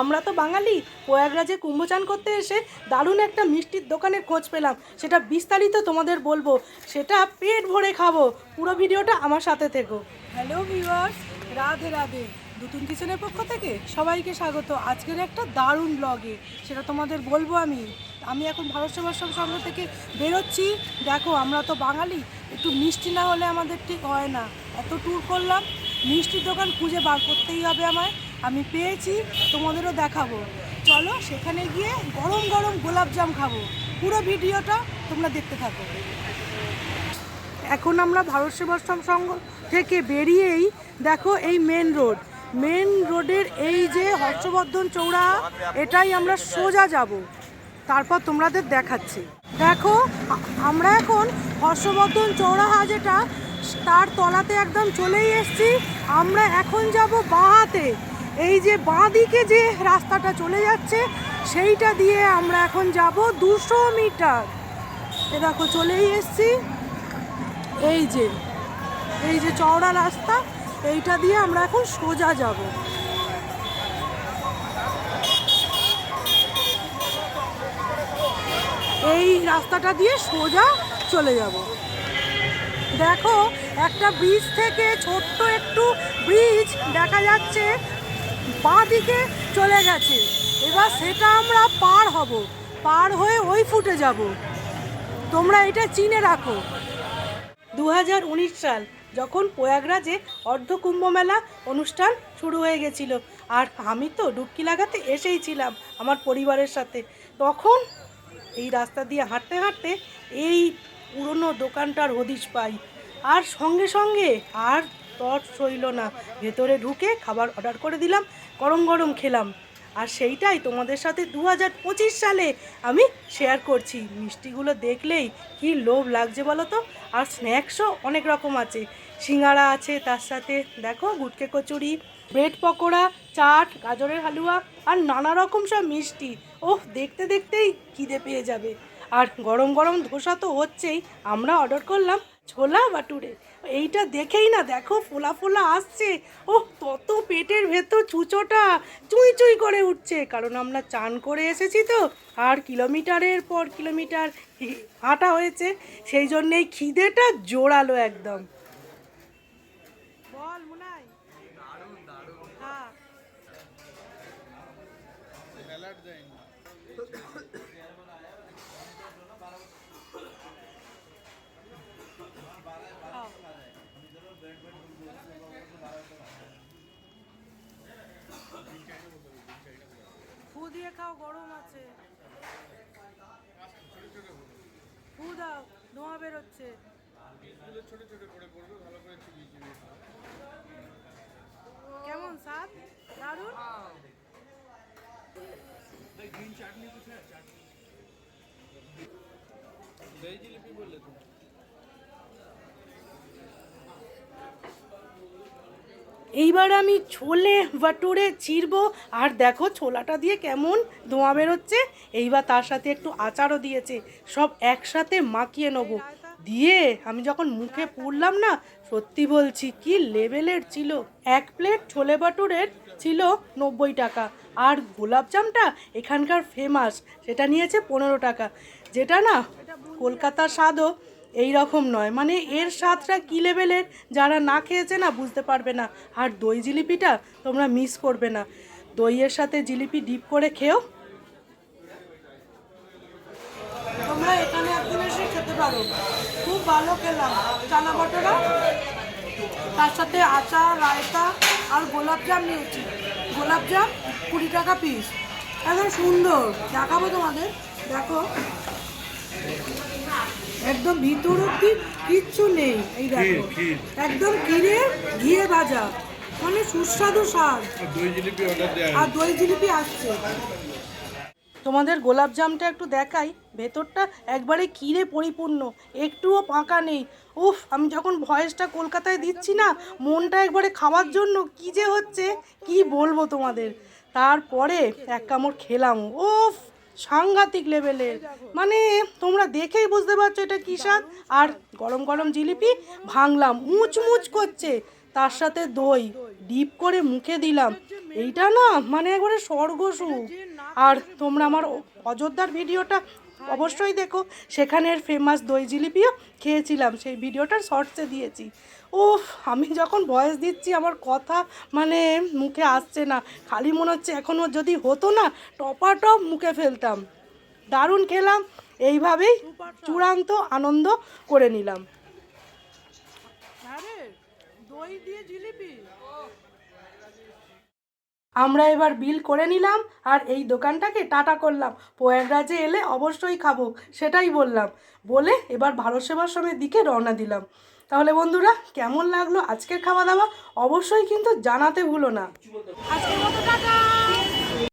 আমরা তো বাঙালি। প্রয়াগরাজে কুম্ভচান করতে এসে দারুণ একটা মিষ্টির দোকানের খোঁজ পেলাম। সেটা বিস্তারিত তোমাদের বলব। সেটা পেট ভরে খাব। পুরো ভিডিওটা আমার সাথে থেকো। Hello viewers, Radhe Radhe. নতুন কিচেনের পক্ষ থেকে সবাইকে স্বাগত। আজকের একটা দারুণ ব্লগে সেটা তোমাদের বলব আমি। আমি এখন ভারত সেবাশ্রম সংঘ থেকে বেরোচ্ছি। দেখো, আমরা তো বাঙালি। একটু মিষ্টি না হলে আমাদের ঠিক হয় না। এত ট্যুর করলাম। মিষ্টির দোকান খুঁজে বার করতেই হবে আমায়। আমি পেয়েছি, তোমাদেরও দেখাবো। চলো সেখানে গিয়ে গরম গরম গোলাপজাম খাব। পুরো ভিডিওটা তোমরা দেখতে থাকো। এখন আমরা ভারত সেবাশ্রম সংঘ থেকে বেরিয়েই দেখো এই মেন রোড মেন রোডের এই যে হর্ষবর্ধন চৌড়া, এটাই আমরা সোজা যাব। তারপর তোমাদের দেখাচ্ছি। দেখো, আমরা এখন হর্ষবর্ধন চৌরাহা যেটা তার তলাতে একদম চলেই এসেছি। আমরা এখন যাব বাঁহাতে এই যে বাঁ দিকে যে রাস্তাটা চলে যাচ্ছে, সেইটা দিয়ে আমরা এখন যাব দুশো মিটার। এ দেখো, চলেই এসেছি। এই যে এই যে চওড়া রাস্তা, এইটা দিয়ে আমরা এখন সোজা যাব। এই রাস্তাটা দিয়ে সোজা চলে যাব। দেখো, একটা ব্রিজ থেকে ছোট্ট একটু ব্রিজ দেখা যাচ্ছে। বাঁ দিকে চলে গেছে। এবার সেটা আমরা পার হব, পার হয়ে ওই ফুটে যাব। তোমরা এটা চিনে রাখো। দু হাজার উনিশ সাল যখন প্রয়াগরাজে অর্ধ কুম্ভ মেলা অনুষ্ঠান শুরু হয়ে গেছিল, আর আমি তো ডুবকি লাগাতে এসেই ছিলাম আমার পরিবারের সাথে। তখন এই রাস্তা দিয়ে হাঁটতে হাঁটতে এই পুরনো দোকানটার হদিশ পাই। আর সঙ্গে সঙ্গে আর তর সইল না। ভেতরে ঢুকে খাবার অর্ডার করে দিলাম, গরম গরম খেলাম। আর সেইটাই তোমাদের সাথে দু হাজার পঁচিশ সালে আমি শেয়ার করছি। মিষ্টিগুলো দেখলেই কি লোভ লাগছে বলো তো? আর স্ন্যাক্সও অনেক রকম আছে। সিঙ্গারা আছে, তার সাথে দেখো গুটকে কচুরি, ব্রেড পকোড়া, চাট, গাজরের হালুয়া আর নানা রকম সব মিষ্টি। ওহ, দেখতে দেখতেই খিদে পেয়ে যাবে। আর গরম গরম ধোসা তো হচ্ছেই, আমরা অর্ডার করলাম ছোলা বাটুরে এইটা দেখেই না দেখো, ফোলা ফোলা আসছে। ও তত পেটের ভেতর চুচোটা চুই চুই করে উঠছে। কারণ আমরা চান করে এসেছি তো, আর কিলোমিটারের পর কিলোমিটার হাঁটা হয়েছে। সেই জন্যেই খিদেটা জোরালো একদম। বল খাও গরম আছে। ফু দাও ধোঁয়া বেরোচ্ছে। কেমন স্বাদ? দারুণ? এইবার আমি ছোলে বাটুরে চিরবো, আর দেখো ছোলাটা দিয়ে কেমন ধোঁয়া বেরোচ্ছে। এইবার তার সাথে একটু আচারও দিয়েছে, সব একসাথে মাখিয়ে নেব। দিয়ে আমি যখন মুখে পুরলাম না, সত্যি বলছি, কি লেভেলের ছিল। এক প্লেট ছোলে বাটুরের ছিল নব্বই টাকা, আর গোলাপজামটা এখানকার ফেমাস সেটা নিয়েছে পনেরো টাকা। যেটা না কলকাতার স্বাদও এই রকম নয়। মানে এর স্বাদটা কী লেভেলের? যারা না খেয়েছে না বুঝতে পারবে না। আর দই জিলিপিটা তোমরা মিস করবে না। দইয়ের সাথে জিলিপি ডিপ করে খেও। তোমরা এখানে একদিন এসে খেতে পারো। খুব ভালো খেলাম। চানা বটরা তার সাথে আচার, রায়তা আর গোলাপজাম নিয়েছি। গোলাপজাম কুড়ি টাকা পিস একদম সুন্দর। দেখাবো তোমাদের। দেখো। একদম ভিতর অব্দি কিচ্ছু নেই এই দেখো। একদম কিরে ঘিয়ে ভাজা মানে সুস্বাদু স্বাদ। আর দই জিলিপি আসছে। তোমাদের গোলাপ জামটা একটু দেখাই ভেতরটা একবারে কিরে পরিপূর্ণ একটুও ফাঁকা নেই। উফ আমি যখন ভয়েসটা কলকাতায় দিচ্ছি না মনটা একবারে খাওয়ার জন্য কি যে হচ্ছে কি বলব তোমাদের? তারপরে এক কামড় খেলাম উফ! সাংঘাতিক লেভেলের। মানে তোমরা দেখেই বুঝতে পারছ এটা কী স্বাদ। আর গরম গরম জিলিপি ভাঙলাম মুচ মুচ করছে। তার সাথে দই, ডিপ করে মুখে দিলাম। এইটা না মানে একবারে স্বর্গ সুখ আর তোমরা আমার অযোধ্যার ভিডিওটা অবশ্যই দেখো। সেখানের ফেমাস দই জিলিপিও খেয়েছিলাম। সেই ভিডিওটার শর্টসে দিয়েছি। উফ আমি যখন ভয়েস দিচ্ছি আমার কথা মানে মুখে আসছে না। খালি মনে হচ্ছে এখনও যদি হতো না টপাটপ মুখে ফেলতাম। দারুণ খেলাম এইভাবেই চূড়ান্ত আনন্দ করে নিলাম। দই দিয়ে জিলিপি। আমরা এবার বিল করে নিলাম আর এই দোকানটাকে টাটা করলাম। প্রয়াগরাজে এলে অবশ্যই খাব সেটাই বললাম। বলে এবার ভারত সেবাশ্রমের দিকে রওনা দিলাম। তাহলে বন্ধুরা, কেমন লাগল আজকের খাওয়া দাওয়া? অবশ্যই কিন্তু জানাতে ভুলো না। আজকের মতো টাটা!